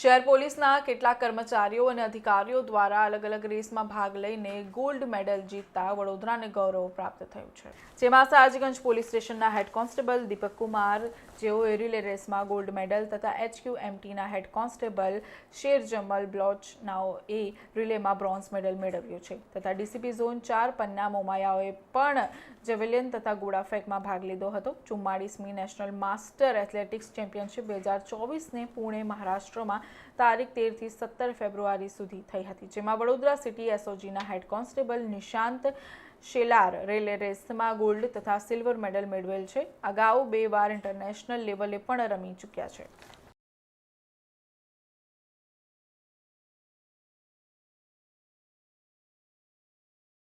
શહેર પોલીસના કેટલાક કર્મચારીઓ અને અધિકારીઓ દ્વારા અલગ અલગ રેસમાં ભાગ લઈને ગોલ્ડ મેડલ જીતતા વડોદરાને ગૌરવ પ્રાપ્ત થયું છે. જેમાં સાજગંજ પોલીસ સ્ટેશનના હેડ કોન્સ્ટેબલ દીપક કુમાર જેઓએ રિલે રેસમાં ગોલ્ડ મેડલ તથા એચક્યુ એમટીના હેડ કોન્સ્ટેબલ શેર જમલ બ્લોચનાઓએ રિલેમાં બ્રોન્ઝ મેડલ મેળવ્યો છે તથા ડીસીપી ઝોન ચાર પન્ના મોમાયાઓએ પણ જેવેલિયન તથા ગોળા ફેંકમાં ભાગ લીધો હતો. ચુમ્માળીસમી નેશનલ માસ્ટર એથ્લેટિક્સ ચેમ્પિયનશિપ બે હજાર ચોવીસને પુણે, મહારાષ્ટ્રમાં તારીખ તેરથી સત્તર ફેબ્રુઆરી સુધી થઈ હતી, જેમાં Vadodara city એસઓજીના head constable Nishant Shelar relay રેસમાં ગોલ્ડ તથા સિલ્વર મેડલ મેળવેલ છે. અગાઉ બે વાર ઇન્ટરનેશનલ લેવલે પણ રમી ચૂક્યા છે.